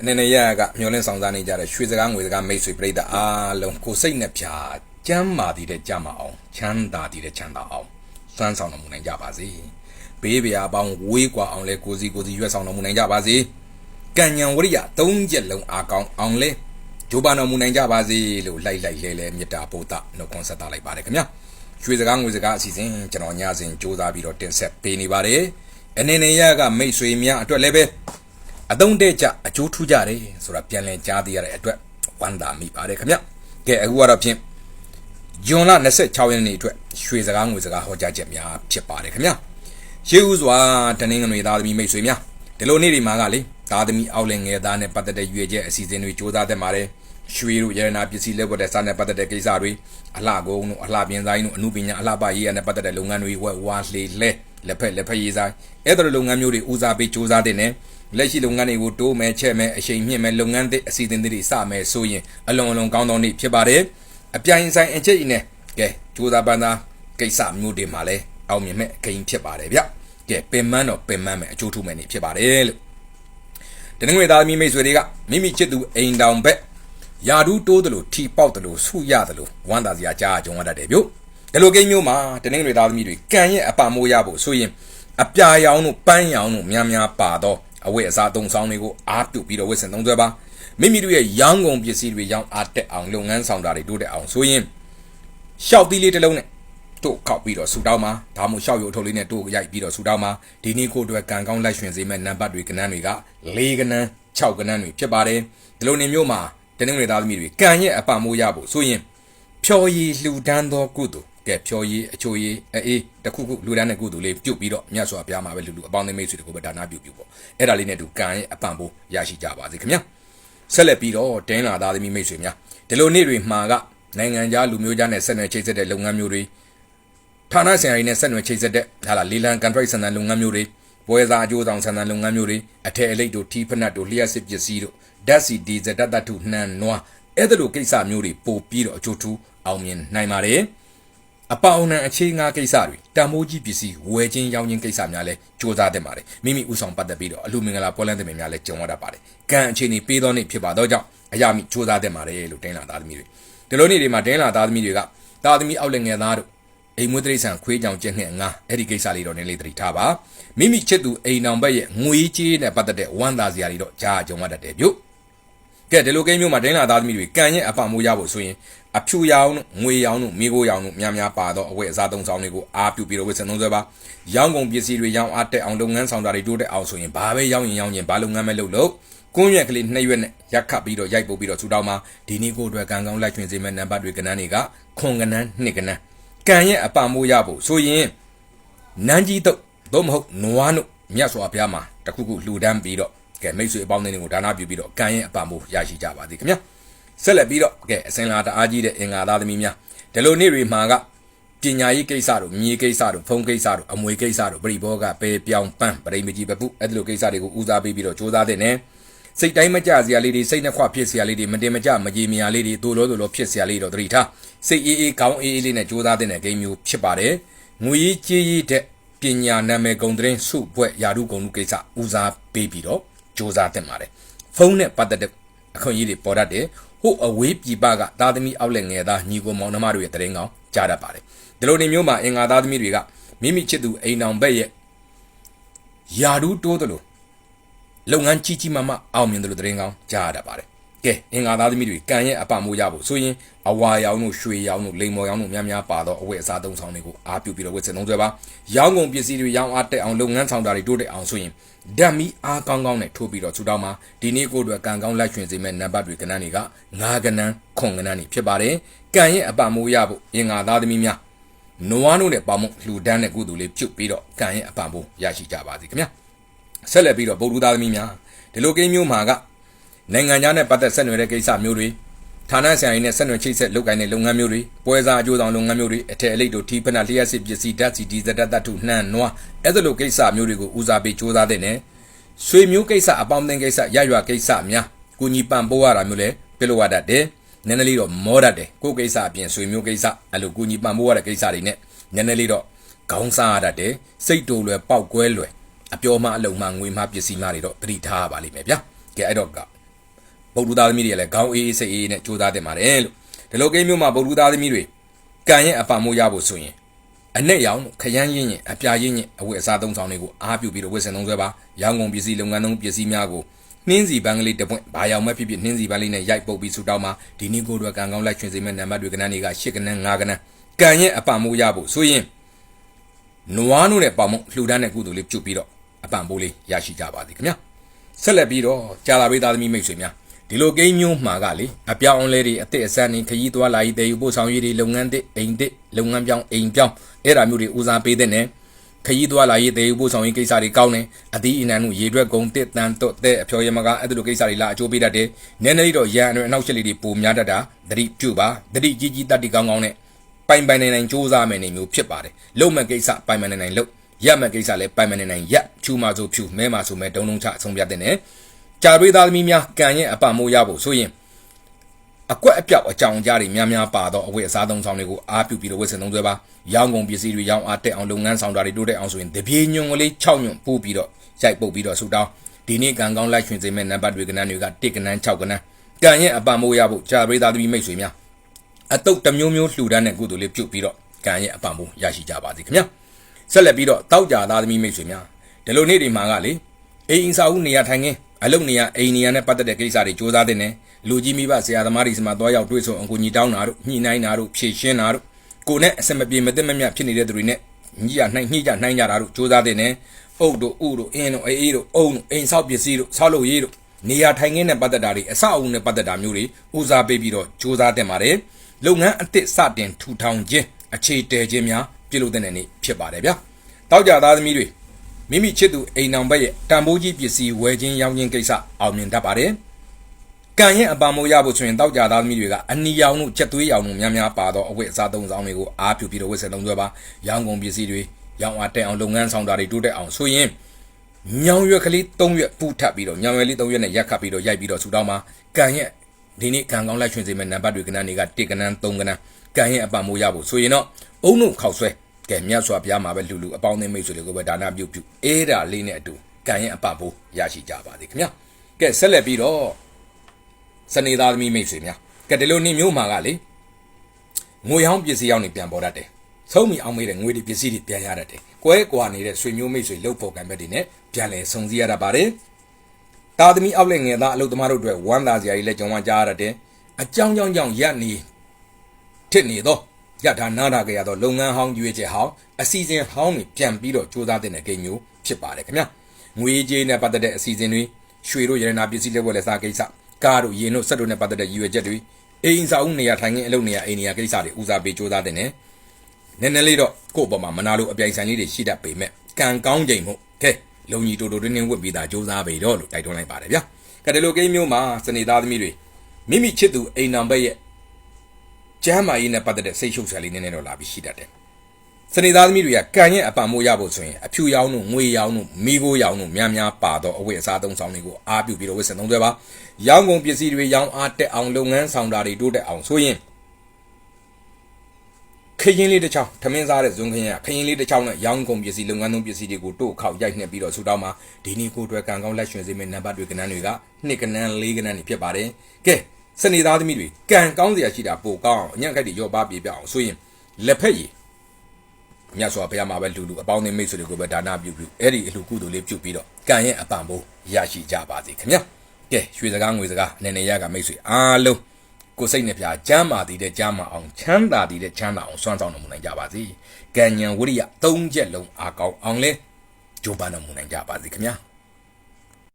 အနေနဲ့ရကမျောလင်းဆောင်စားနေကြတဲ့ရွှေစကားငွေစကားမိတ်ဆွေပြိတ္တအားလုံးကိုစိတ်နဲ့ဖြာကျမ်းမာတည်တဲ့ကြမ်းမအောင်ချမ်းသာတည်တဲ့ချမ်းသာအောင်စွမ်းဆောင်တော်မူနိုင်ကြပါစေဘေးဗျာပေါင်းဝေးကွာအောင်လဲကိုစီကိုစီရွက်ဆောင်တော်မူနိုင်ကြပါစေကံဉဏ်ဝရိယသုံးချက်လုံးအားကောင်းအောင်လဲဂျိုးပါတော်မူနိုင်ကြပါစေလို့လိုက်လိုက်လဲလဲမေတ္တာပို့တာနှုတ်ခွန်းဆက်တာလိုက်ပါတယ်ခင်ဗျာရွှေစကားငွေစကားအစီအစဉ်ကျွန်တော်ညစဉ်စူးစမ်းပြီးတော့တင်ဆက်ပေးနေပါတယ်အနေနဲ့ရကမိတ်ဆွေများအတွက်လည်းပဲ အသုံးတဲ့ကြအကျိုးထူးကြတယ်ဆိုတာပြန်လည်ကြားသိရတဲ့အတွက်ဝမ်းသာမိပါတယ်ခင်ဗျကဲအခုကတော့ဖြင့်ဂျွန်လ26ရက်နေ့အတွက်ရွှေစကားငွေစကားဟောကြားချက်များဖြစ်ပါတယ်ခင်ဗျရှေးဦးစွာတနင်္ဂနွေသားသမီးမိတ်ဆွေများဒီလိုနေ့ဒီမှာကလေသားသမီးအောက်လင်ငယ်သားနဲ့ပတ်သက်တဲ့ရွေချက်အစီအစဉ်တွေစ조사တတ်ပါတယ်ရွှေတို့ရတနာပစ္စည်းလက်ဝတ်တဲ့စားနဲ့ပတ်သက်တဲ့ကိစ္စတွေအလှကုန်းတို့အလှပြင်ဆိုင်တို့အမှုပညာအလှပရေးရနဲ့ပတ်သက်တဲ့လုပ်ငန်းတွေဝက်ဝါလှေလဲလက်ဖက်လက်ဖက်ရေးဆိုင်အဲ့ဒါလိုလုပ်ငန်းမျိုးတွေဦးစားပေးစ조사တဲ့နဲ့ လက်ရှိလုပ်ငန်းတွေကိုတိုးမယ်ချက်မယ်အချိန်မြင့်မယ်လုပ်ငန်းသစ်အစီအစဉ်တွေစမယ်ဆိုရင်အလွန်အလွန်ကောင်းသောနေ့ဖြစ်ပါတယ်အပြိုင်ဆိုင်အချက်အနဲ့ကဲစူးစမ်းပန်းသားကိစ္စမျိုးတွေမှာလည်းအောင်မြင်မဲ့အခင်းဖြစ်ပါတယ်ဗျကဲပင်မန်းတော့ပင်မန်းမယ်အကျိုးထူးမယ်နေ့ဖြစ်ပါတယ်လို့တနင်္ဂနွေသားသမီးမိတ်ဆွေတွေကမိမိချစ်သူအိမ်တောင်ဘက်ယာဒူးတိုးတယ်လို့ထီပေါက်တယ်လို့ဆုရတယ်လို့ဝမ်းသာစရာကြားကြုံရတတ်တယ်ဗျဒီလိုကိန်းမျိုးမှာတနင်္ဂနွေသားသမီးတွေကံရဲ့အပမိုးရဖို့ဆိုရင်အပြာရောင်တို့ပန်းရောင်တို့များများပါတော့ အဝတ်အစားသုံးဆောင်တွေကိုအားပြုပြီးတော့ဝတ်ဆင်သုံးစွဲပါမိမိတို့ရဲ့ရောင်းကုန်ပစ္စည်းတွေရောင်းအားတက်အောင်လုပ်ငန်းဆောင်တာတွေတိုးတက်အောင်ဆိုရင်ရှောက်သီးလေးတစ်လုံးနဲ့တို့ခောက်ပြီးတော့ဆူတောင်းမှာဒါမှမဟုတ်ရှောက်ရုပ်ထုတ်လေးနဲ့တို့ရိုက်ပြီးတော့ဆူတောင်းမှာဒီနေ့ကိုအတွက်ကံကောင်းလိုက်ရွှင်စေမဲ့နံပါတ်တွေကနန်းတွေက၄ကနန်း6ကနန်းတွေဖြစ်ပါတယ်ဒီလိုနေမျိုးမှာတနင်္ဂနွေသားသမီးတွေကံရဲ့အပမိုးရဖို့ဆိုရင်ဖြော်ရည်လှူဒန်းသောကုသိုလ် ကဲဖြော်ရည်အချိုရည်အေးတခုခုလူဒန်းတဲ့ကုသိုလ်လေးပြုတ်ပြီးတော့မြတ်စွာဘုရားမှာပဲလူလူအပေါင်းအသင်းမိတ်ဆွေတွေကိုပဲဒါနပြုတ်ပြုတ်ပေါ့အဲ့ဒါလေးနဲ့တူကံရဲ့အပံပိုးရရှိကြပါစေခင်ဗျာဆက်လက်ပြီးတော့တင်းလာသားသမီးမိတ်ဆွေများဒီလိုနေ့တွေမှာကနိုင်ငံခြားလူမျိုးခြားနဲ့ဆက်နွယ်ချိတ်ဆက်တဲ့လုပ်ငန်းမျိုးတွေဌာနဆိုင်ရာတွေနဲ့ဆက်နွယ်ချိတ်ဆက်တဲ့ဟာလာလီလန်ကန်ထရိုက်ဆန်တဲ့လုပ်ငန်းမျိုးတွေပွဲစားအကျိုးဆောင်ဆန်တဲ့လုပ်ငန်းမျိုးတွေအထည်အလိတ်တို့ထီးဖနတ်တို့လျှက်စစ်ပစ္စည်းတို့ဓာတ်စီဒီဇယ်တတ်တတ်ထုနှံနွားအဲ့ဒါလိုကိစ္စမျိုးတွေပို့ပြီးတော့အကျိုးထူးအောင်မြင်နိုင်ပါတယ် အပေါအနှံအခြေငါကိစ္စတွေတံမိုးကြီးပစ္စည်းဝယ်ချင်းရောင်းချင်းကိစ္စများလဲစ조사တတ်ပါတယ်မိမိဥဆောင်ပတ်သက်ပြီးတော့အလူမင်္ဂလာပွဲလန်းတဲ့များလဲကြုံရတတ်ပါတယ်ကံအခြေအနေပေးသောနေ့ဖြစ်ပါတော့ကြောင့်အရာမိစ조사တတ်ပါတယ်လို့တင်းလာသားသမီးတွေဒီလိုနေ့တွေမှာတင်းလာသားသမီးတွေကသားသမီးအောက်လက်ငယ်သားတို့အိမ်မွေးတိရစ္ဆာန်ခွေးကြောင်ကျက်ငှက်ငါအဲ့ဒီကိစ္စလေးတော့နည်းလေးသတိထားပါမိမိချစ်သူအိမ်အောင်ဘက်ရဲ့ငွေကြေးနဲ့ပတ်သက်တဲ့ဝမ်းသာစရာတွေတော့ကြားကြုံရတတ်တယ်ပြုတ်ကဲဒီလိုကိန်းမျိုးမှာဒိန်းလာသားသမီးတွေကံရဲ့အပမိုးရဖို့ဆိုရင် အဖြူရောင်တို့ငွေရောင်တို့မိခိုးရောင်တို့များများပါတော့အဝတ်အစားသုံးဆောင်တွေကိုအားပြုပြီးတော့ဝတ်ဆင်သုံးစွဲပါရောင်းကုန်ပစ္စည်းတွေရောင်းအားတက်အောင်လုပ်ငန်းဆောင်တာတွေတိုးတက်အောင်ဆိုရင်ဘာပဲရောင်းရင်ရောင်းရင်ဘာလုပ်ငန်းပဲလုပ်လို့ကွန်းရွက်ကလေးနှစ်ရွက်နဲ့ရက်ခတ်ပြီးတော့ရိုက်ပုတ်ပြီးတော့ဆူတောင်းမှာဒီနေ့ကိုအတွက်ကံကောင်းလိုက်ချွင်စေမဲ့နံပါတ်တွေကဏ္ဍတွေကခွန်ကဏ္ဍနှစ်ကဏ္ဍကံရဲ့အပမိုးရဖို့ဆိုရင်နန်းကြီးတော့သို့မဟုတ်နွားတို့မြတ်စွာဘုရားမှာတခုခုလှူဒန်းပြီးတော့ကဲမိတ်ဆွေအပေါင်းအသင်းတွေကိုဒါနပြုပြီးတော့ကံရဲ့အပမိုးရရှိကြပါသည်ခင်ဗျာ ဆက်လက်ပြီးတော့ကဲအစင်လာတအားကြီးတဲ့အင်္ဂါသားသမီးများဒီလိုနေ့တွေမှာကပညာရေးကိစ္စတို့မြေကိစ္စတို့ဖုံးကိစ္စတို့အမွေကိစ္စတို့ပြိဘောကပဲပြောင်းပန်းပရိမကြီးပပုအဲ့ဒီလိုကိစ္စတွေကိုဦးစားပေးပြီးတော့စူးစမ်းတဲ့နဲ့စိတ်တိုင်းမကြစရာလေးတွေစိတ်နှခွဖြစ်စရာလေးတွေမတင်မကြမကြီးမရာလေးတွေတိုးလို့တိုးလို့ဖြစ်စရာလေးတော့တတိထားစိတ်အေးအေးကောင်းအေးအေးလေးနဲ့စူးစမ်းတဲ့ဂိမ်းမျိုးဖြစ်ပါတယ်ငွေကြီးကြေးကြီးတဲ့ပညာနာမည်ဂုံသတင်းစုဘွဲ့ယာရုဂုံလူကိစ္စဦးစားပေးပြီးတော့စူးစမ်းတင်ပါတယ်ဖုန်းနဲ့ပတ်သက်တဲ့အခွင့်အရေးတွေပေါ်တတ်တယ် ဟိုအဝေးပြည်ပကသားသမီးအောက်လက်ငယ်သားညီကိုမောင်နှမတို့ရဲ့တရင်ကောင်ကြားတတ်ပါတယ်ဒီလိုနေမျိုးမှာအင်္ဂါသားသမီးတွေကမိမိချစ်သူအိမ်အောင်ဘက်ရဲ့ယာဒူးတိုးတယ်လို့လုပ်ငန်းကြီးကြီးမားမားအောင်မြင်တယ်လို့တရင်ကောင်ကြားတတ်ပါတယ် ကဲအင်္ဂါသားသမီးတွေကံရဲ့အပမိုးရဖို့ဆိုရင်အဝါရောင်တို့ရွှေရောင်တို့လိမ်မော်ရောင်တို့များများပါတော့အဝတ်အစားသုံးဆောင်တွေကိုအားပြုပြီးတော့ဝတ်ဆင်သုံးစွဲပါရောင်းကုန်ပစ္စည်းတွေရောင်းအားတက်အောင်လုပ်ငန်းဆောင်တာတွေတိုးတက်အောင်ဆိုရင်ဓာတ်မီအားကောင်းကောင်းနဲ့ထိုးပြီးတော့ထူတောင်းမှာဒီနေ့ကိုအတွက်ကံကောင်းလိုက်ရွှင်စေမဲ့နံပါတ်တွေကဏ္ဍတွေကငါးကဏ္ဍခွန်ကဏ္ဍတွေဖြစ်ပါတယ်ကံရဲ့အပမိုးရဖို့အင်္ဂါသားသမီးများနွားတို့နဲ့ပေါမလှူဒန်းတဲ့ကုသိုလ်လေးပြုတ်ပြီးတော့ကံရဲ့အပမိုးရရှိကြပါစေခင်ဗျာဆက်လက်ပြီးတော့ဗုဒ္ဓသားသမီးများဒီလိုကိန်းမျိုးမှာက နိုင်ငံခြားနဲ့ပတ်သက်ဆက်နွယ်တဲ့ကိစ္စမျိုးတွေဌာနဆိုင်ရာနဲ့ဆက်နွယ်ချိတ်ဆက်လုပ်ကိုင်တဲ့လုပ်ငန်းမျိုးတွေပွဲစားအကျိုးဆောင်လုပ်ငန်းမျိုးတွေအထည်အလိတ်တို့ထီးဖနလျှက်စစ်ပစ္စည်းဓာတ်စီဒီဇယ်တတ်ထုနှံနွားအဲ့ဒါလိုကိစ္စမျိုးတွေကိုဦးစားပေးစူးစမ်းတဲ့နဲ့ဆွေမျိုးကိစ္စအပေါင်းအသင်းကိစ္စရရွာကိစ္စများကိုညီပံပိုးရတာမျိုးလဲပြလို့ရတတ်တယ်နည်းနည်းလေးတော့မောတတ်တယ်ကိုကိစ္စအပြင်ဆွေမျိုးကိစ္စအဲ့လိုကိုညီပံပိုးရတဲ့ကိစ္စတွေနဲ့နည်းနည်းလေးတော့ခေါင်းစားရတတ်တယ်စိတ်တူလွယ်ပေါက်ကွဲလွယ်အပြောမှအလုံမှငွေမှပစ္စည်းမှတွေတော့တတိထားပါလိမ့်မယ်ဗျာကဲအဲ့တော့က ဗုဒ္ဓသားသမီးတွေလည်းခေါင်းအေးအေးစိတ်အေးနဲ့ကြိုးစားတင်ပါတယ်လို့ဒီလိုကိန်းမျိုးမှာဗုဒ္ဓသားသမီးတွေကံရဲ့အပံမိုးရဖို့ဆိုရင်အနဲ့ရောင်ခရမ်းရင်းရင်အပြာရင်းရင်အဝတ်အစားသုံးဆောင်တွေကိုအားပြုပြီးတော့ဝတ်ဆင်သုံးဆွဲပါရောင်းကုန်ပစ္စည်းလုပ်ငန်းသုံးပစ္စည်းများကိုနှင်းစီပန်းကလေးတစ်ပွင့်ဘာရောင်မဲ့ဖြစ်ဖြစ်နှင်းစီပန်းလေးနဲ့ရိုက်ပုတ်ပြီးဆူတောင်းမှာဒီနေ့ကိုယ်တော်ကံကောင်းလိုက်ချွင်စေမဲ့နံပါတ်တွေကဏ္ဍတွေက၈ကဏ္ဍ၅ကဏ္ဍကံရဲ့အပံမိုးရဖို့ဆိုရင်နွားနို့နဲ့ပေါင်မုံလှူဒန်းတဲ့ကုသိုလ်လေးပြုတ်ပြီးတော့အပံပိုးလေးရရှိကြပါသည်ခင်ဗျာဆက်လက်ပြီးတော့ကြာလာပေးသားသမီးမိတ်ဆွေများ ဒီလိုကိန်းမျိုးမှာကလေအပြောင်းအလဲတွေအစ်စ်အဆက်နေခရီးသွားလာရေးတည်ယူပို့ဆောင်ရေးတွေလုပ်ငန်းတစ်အိမ်တစ်လုပ်ငန်းပြောင်းအိမ်ပြောင်းအဲ့ဒါမျိုးတွေဦးစားပေးတဲ့နဲ့ခရီးသွားလာရေးတည်ယူပို့ဆောင်ရေးကိစ္စတွေကောင်းတယ်အသီးအနှံတို့ရေရွက်ကုန်တစ်တန်တော့တဲ့အဖျော်ရမကအဲ့ဒီလိုကိစ္စတွေလာအကျိုးပေးတတ်တယ်နည်းနည်းလေးတော့ရန်အနှောက်အယှက်လေးတွေပိုများတတ်တာသတိပြုပါသတိကြီးကြီးတတ်တိကောင်းကောင်းနဲ့ပိုင်ပိုင်နိုင်နိုင်စူးစမ်းမယ်နေမျိုးဖြစ်ပါတယ်လုံမဲ့ကိစ္စပိုင်ပိုင်နိုင်နိုင်လုံရမဲ့ကိစ္စလည်းပိုင်ပိုင်နိုင်နိုင်ရဖြူမှဆိုဖြူမဲမှဆိုမဲဒုံဒုံချအဆုံးပြတဲ့နဲ့ ကြာပေးသားသမီးများကံရဲ့အပမိုးရဖို့ဆိုရင်အကွက်အပြောက်အကြောင်ကြားတွေများများပါတော့အဝတ်အစားသုံးဆောင်တွေကိုအားပြုပြီးတော့ဝတ်ဆင်သုံးစွဲပါရောင်းကုန်ပစ္စည်းတွေရောင်းအားတက်အောင်လုပ်ငန်းဆောင်တာတွေတိုးတက်အောင်ဆိုရင်တပြေညွန်ကလေး6ညွန်ပို့ပြီးတော့ရိုက်ပုတ်ပြီးတော့ဆူတောင်းဒီနေ့ကံကောင်းလိုက်ရွှင်စေမဲ့နံပါတ်တွေကဏ္ဍတွေက1ကဏ္ဍ6ကဏ္ဍကံရဲ့အပမိုးရဖို့ကြာပေးသားသမီးမိတ်ဆွေများအတုတ်တစ်မျိုးမျိုးလှူဒန်းတဲ့ကုသိုလ်လေးပြုတ်ပြီးတော့ကံရဲ့အပမိုးရရှိကြပါစေခင်ဗျာဆက်လက်ပြီးတော့တောက်ကြသားသမီးမိတ်ဆွေများဒီလိုနေ့ဒီမှာကလေအိမ်စာဦးနေရာထိုင်ခင်း အလုပ်နေရအိမ်နေရနဲ့ပတ်သက်တဲ့ကိစ္စတွေစ조사တဲ့နဲ့လူကြီးမိဘဆရာသမားတွေစမှာတွားရောက်တွေ့ဆုံအကူညီတောင်းတာတို့ညှိနှိုင်းတာတို့ဖြည့်ရှင်းတာတို့ကိုနဲ့အစမပြေမသိမမြဖြစ်နေတဲ့သူတွေနဲ့ညှိရနှိုင်းညှိကြနှိုင်းကြတာတို့စ조사တဲ့နဲ့အုတ်တို့ဥတို့အင်းတို့အေးတို့အုံတို့အိမ်ဆောက်ပစ္စည်းတို့ဆောက်လုပ်ရေးတို့နေရာထိုင်ခင်းနဲ့ပတ်သက်တာတွေအဆောက်အဦနဲ့ပတ်သက်တာမျိုးတွေဦးစားပေးပြီးတော့စ조사တဲ့ပါတယ်လုပ်ငန်းအသစ်စတင်ထူထောင်ခြင်းအခြေတည်ခြင်းများပြုလုပ်တဲ့နေ့ဖြစ်ပါတယ်ဗျာတောက်ကြသားသမီးတွေ မိမိချစ်သူအိမ်အောင်ဘက်ရဲ့တန်ဖိုးကြီးပစ္စည်းဝယ်ခြင်းရောင်းခြင်းကိစ္စအောင်မြင်တတ်ပါတယ်။ကံရဲ့အပံမိုးရဖို့ဆိုရင်တောက်ကြသားသမီးတွေကအနီရောင်တို့ချက်သွေးရောင်တို့များများပါတော့အဝတ်အစားသုံးဆောင်တွေကိုအားပြုပြီးတော့ဝတ်ဆင်သုံးစွဲပါရောင်းကုန်ပစ္စည်းတွေရောင်းအားတက်အောင်လုပ်ငန်းဆောင်တာတွေတိုးတက်အောင်ဆိုရင်ညောင်ရွက်ကလေး၃ရွက်ပူထပ်ပြီးတော့ညောင်ရွက်လေး၃ရွက်နဲ့ရက်ခတ်ပြီးတော့ရိုက်ပြီးတော့ဆူတောင်းမှာကံရဲ့ဒီနေ့ကံကောင်းလိုက်ချွင်စေမယ့်နံပါတ်တွေကဏ္ဍတွေက1ကဏ္ဍ3ကဏ္ဍကံရဲ့အပံမိုးရဖို့ဆိုရင်တော့အုံတို့ခောက်ဆွဲ ကဲမြတ်စွာဘုရားမှာပဲလူလူအပေါင်းအသင်းမိတ်ဆွေတွေကိုပဲဒါနပြုပြုအေးဒါလေးနဲ့အတူကံရဲ့အပပိုးရရှိကြပါသည်ခင်ဗျာကဲဆက်လက်ပြီးတော့စနေသားသမီးမိတ်ဆွေများကဲဒီလိုနေမျိုးမှာကလေငွေဟောင်းပစ္စည်းရောက်နေပြန်ပေါ်တတ်တယ်ဆုံးမီအောင်မေးတဲ့ငွေတွေပစ္စည်းတွေပြန်ရတတ်တယ်ကွဲကွာနေတဲ့ဆွေမျိုးမိတ်ဆွေလှုပ်ဖို့ကံပဲတွေနဲ့ပြန်လဲစုံစည်းရတာပါတယ်သားသမီးအောက်လက်ငယ်သားအလုပ်သမားတို့အတွက်ဝမ်းသာစရာကြီးလက်ကြုံဝမ်းကြားရတတ်တယ်အကြောင်းကြောင့်ကြောင့်ရက်နေထစ်နေတော့ ရထားနားထားကြရတော့လုပ်ငန်းဟောင်းရွေးချက်ဟောင်းအစီအစဉ်ဟောင်းတွေပြန်ပြီးတော့စူးစမ်းတဲ့ကိန်းမျိုးဖြစ်ပါတယ်ခင်ဗျငွေကြေးနဲ့ပတ်သက်တဲ့အစီအစဉ်တွေရွှေတို့ရတနာပစ္စည်းလက်ဝယ်လက်စားကိစ္စကားတို့ရေတို့စက်တို့နဲ့ပတ်သက်တဲ့ရည်ရွယ်ချက်တွေအိမ်စာဦးနေရာထိုင်ခင်းအလုပ်နေရာအိမ်နေရာကိစ္စတွေဦးစားပေးစူးစမ်းတဲ့နဲ့နည်းနည်းလေးတော့ကို့အပေါ်မှာမနာလို့အပြိုင်ဆိုင်လေးတွေရှိတတ်ပေမဲ့ကံကောင်းချိန်မို့ကဲလုံကြီးတိုတိုတင်းတင်းဝတ်ပြီးသားစူးစမ်းပေတော့လို့တိုက်တွန်းလိုက်ပါတယ်ဗျာကဲဒီလိုကိန်းမျိုးမှာစနေသားသမီးတွေမိမိချစ်သူအိမ်နံပါတ်ရဲ့ ကျမ်းမာရေးနဲ့ပတ်သက်တဲ့စိတ်ရှုပ်ရှားလေးနည်းနည်းတော့လာပြီးရှိတတ်တယ်။စနေသားသမီးတွေကကံရဲ့အပံမိုးရဖို့ဆိုရင်အဖြူရောင်တို့ငွေရောင်တို့မိโกရောင်တို့များများပါတော့အဝတ်အစားသုံးဆောင်တွေကိုအားပြုပြီးတော့ဝတ်ဆင်သုံးသွဲပါ။ရောင်းကုန်ပစ္စည်းတွေရောင်းအားတက်အောင်လုပ်ငန်းဆောင်တာတွေတိုးတက်အောင်ဆိုရင်ခရင်လေးတစ်ချောင်းထမင်းစားတဲ့ဇွန်ခရင်ကခရင်လေးတစ်ချောင်းနဲ့ရောင်းကုန်ပစ္စည်းလုပ်ငန်းသုံးပစ္စည်းတွေကိုတို့ခောက်ရိုက်နှက်ပြီးတော့ဆူတောင်းမှာဒီနေ့ကိုအတွက်ကံကောင်းလက်ရွှင်စေမယ့်နံပါတ်တွေကဏ္ဍတွေကနှစ်ကဏ္ဍ၄ကဏ္ဍတွေဖြစ်ပါတယ်။ကဲ စနေသားသမီးတွေကံကောင်းစရာရှိတာပိုကောင်းအောင်အညံ့ခိုက်တွေရောပါပြေပြအောင်ဆိုရင်လက်ဖက်ရည်မြတ်စွာဘုရားမှာပဲလူလူအပေါင်းအသင်းမိတ်ဆွေတွေကိုပဲဒါနပြုပြုအဲ့ဒီအလှကုသိုလ်လေးပြုပြီးတော့ကံရဲ့အပံပိုးရရှိကြပါစေခင်ဗျာကဲရွှေစကားငွေစကားအနေနဲ့ရကမိတ်ဆွေအားလုံးကိုစိတ်နဲ့ပြကျမ်းမာတည်တဲ့ကျမ်းမာအောင်ချမ်းသာတည်တဲ့ချမ်းသာအောင်စွမ်းဆောင်တော်မူနိုင်ကြပါစေကံဉဏ်ဝိရိယသုံးချက်လုံးအားကောင်းအောင်လဲကြိုးပမ်းတော်မူနိုင်ကြပါစေခင်ဗျာ